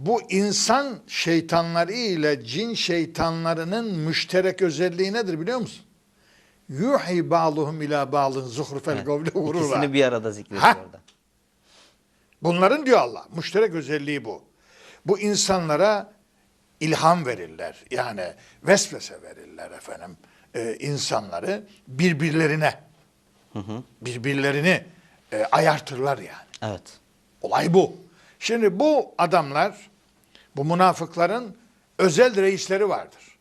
bu insan şeytanları ile cin şeytanlarının müşterek özelliği nedir biliyor musun? Yuhi ba'luhum ila ba'lın zuhrufel gavli gurura. İkisini bir arada zikrediyor orada. Bunların diyor Allah, müşterek özelliği bu. Bu insanlara ilham verirler. Yani vesvese verirler efendim. Ee, insanları birbirlerine, birbirlerini e, ayartırlar yani. Evet. Olay bu. Şimdi bu adamlar, bu münafıkların özel reisleri vardır.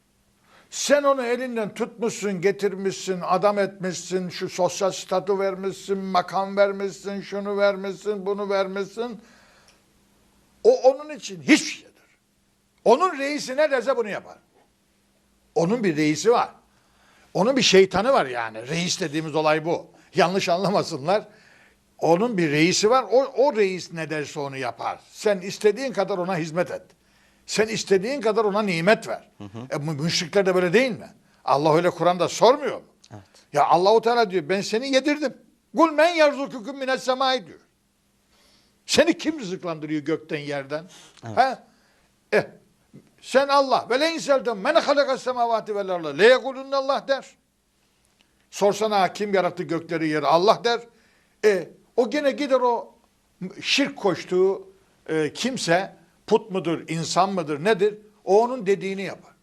Sen onu elinden tutmuşsun, getirmişsin, adam etmişsin, şu sosyal statü vermişsin, makam vermişsin, şunu vermişsin, bunu vermişsin. O onun için hiçbir şeydir. Onun reisi ne derse bunu yapar. Onun bir reisi var. Onun bir şeytanı var yani. Reis dediğimiz olay bu. Yanlış anlamasınlar. Onun bir reisi var. O, o reis ne derse onu yapar. Sen istediğin kadar ona hizmet et. Sen istediğin kadar ona nimet ver. E, bu müşrikler de böyle değil mi? Allah öyle Kur'an'da sormuyor mu? Evet. Ya Allahu Teala diyor ben seni yedirdim. Kul men yerzukukum mines semai diyor. Seni kim rızıklandırıyor gökten yerden? He? Eh, sen Allah ve le inselden men halakas semavati vel arda le Allah der. Sorsana ha, kim yarattı gökleri yeri Allah der. E, o gene gider o şirk koştuğu e, kimse put mudur, insan mıdır, nedir? O onun dediğini yapar.